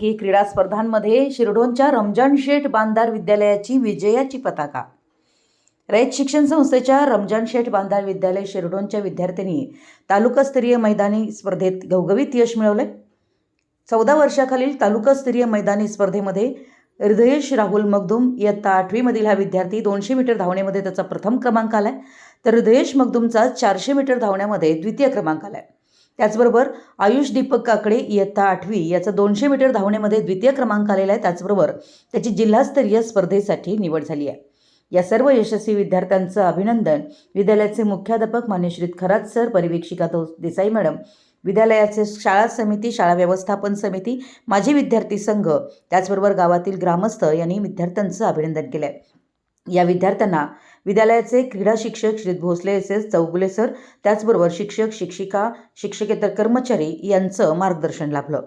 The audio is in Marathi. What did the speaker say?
शासकीय क्रीडा स्पर्धांमध्ये शिरडोनच्या रमजान शेठ बांधार विद्यालयाची विजयाची पताका. रयत शिक्षण संस्थेच्या रमजान शेठ बांधार विद्यालय शिरडोनच्या विद्यार्थ्यांनी तालुकास्तरीय मैदानी स्पर्धेत घवघवीत यश मिळवले चौदा वर्षाखालील तालुकास्तरीय मैदानी स्पर्धेमध्ये हृदयेश राहुल मगदूम इयत्ता आठवीमधील हा विद्यार्थी दोनशे मीटर धावण्यामध्ये त्याचा प्रथम क्रमांक आलाय. तर हृदयेश मगदूमचा चारशे मीटर धावण्यामध्ये द्वितीय क्रमांक आलाय. त्याचबरोबर आयुष दीपक काकडे इयत्ता आठवी याचा दोनशे मीटर धावण्यामध्ये द्वितीय क्रमांक आलेला आहे. त्याचबरोबर त्याची जिल्हास्तरीय स्पर्धेसाठी निवड झाली आहे. या सर्व यशस्वी विद्यार्थ्यांचं अभिनंदन विद्यालयाचे मुख्याध्यापक मान्यश्रीत खरात सर परिवीक्षिका देसाई मॅडम विद्यालयाचे शाळा समिती शाळा व्यवस्थापन समिती माजी विद्यार्थी संघ त्याचबरोबर गावातील ग्रामस्थ यांनी विद्यार्थ्यांचं अभिनंदन केलं आहे या विद्यार्थ्यांना विद्यालयाचे क्रीडा शिक्षक Shri Bhosale S S Chougule sir त्याचबरोबर शिक्षक शिक्षिका शिक्षकेतर कर्मचारी यांचं मार्गदर्शन लाभलं.